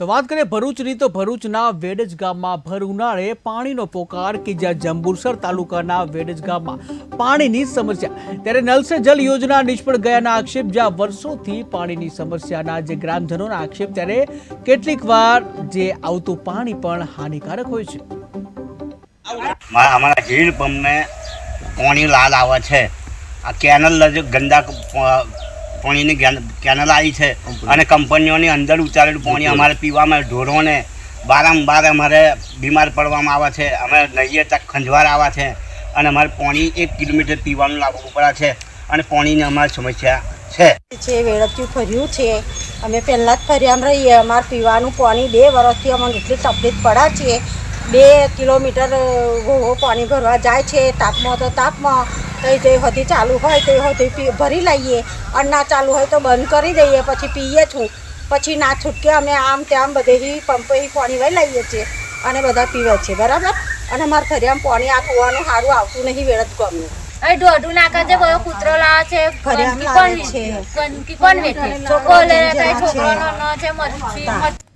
તો વાત કરીએ ભરૂચની, તો ભરૂચના વેડજ ગામમાં ભર ઉનાળે પાણીનો પોકાર કે જ્યાં જંબુસર તાલુકાના વેડજ ગામમાં પાણીની સમસ્યા. ત્યારે નલ જલ યોજના નિષ્ફળ ગયાના આક્ષેપ, જ્યાં વર્ષોથી પાણીની સમસ્યાના જે ગ્રામજનોના આક્ષેપ, ત્યારે કેટલીક વાર જે આવતું પાણી પણ હાનિકારક હોય છે. અમારા હીર પંપને પાણી લાલ આવે છે. આ કેનલ ગંદા પાણીની કેનલ આવી છે અને કંપનીઓની અંદર ઉતારેલું પાણી અમારે પીવામાં ઢોરોને બારંબાર અમારે બીમાર પડવામાં આવે છે. અમે નહીએ તક ખંજવાર આવે છે અને અમારે પાણી એક કિલોમીટર પીવાનું લાવવું પડે છે અને પાણીની અમારી સમસ્યા છે. છે ફર્યું છે. અમે પહેલાં જ ફર્યા રહીએ. અમારે પીવાનું પાણી બે વર્ષથી અમને એટલી તકલીફ પડે છે. બે કિલોમીટર પાણી ભરવા જાય છે. તાપમાં તો તાપમાં. તો જે હજી ચાલુ હોય તે હજી ભરી લઈએ. અને ના ચાલુ હોય તો બંધ કરી દઈએ પછી પીએ છું. પછી ના છૂટકે અમે આમ તેમ બધે પંપે પાણી વહી લઈએ છીએ અને બધા પીવે છે બરાબર? અને અમારે ફરિયામાં પાણી આ કૂવાનું સારું આવતું નહીં વેળત ગમનું અહીં દોઢું નાકા છે બધો કૂતરો લાવે છે ગંદકી લાવે છે. ગંદકી કોણ વેઠે. છોકરો છોકરો લે જરા છોકરો છે. નાનો છે મચ્છી મચ્છી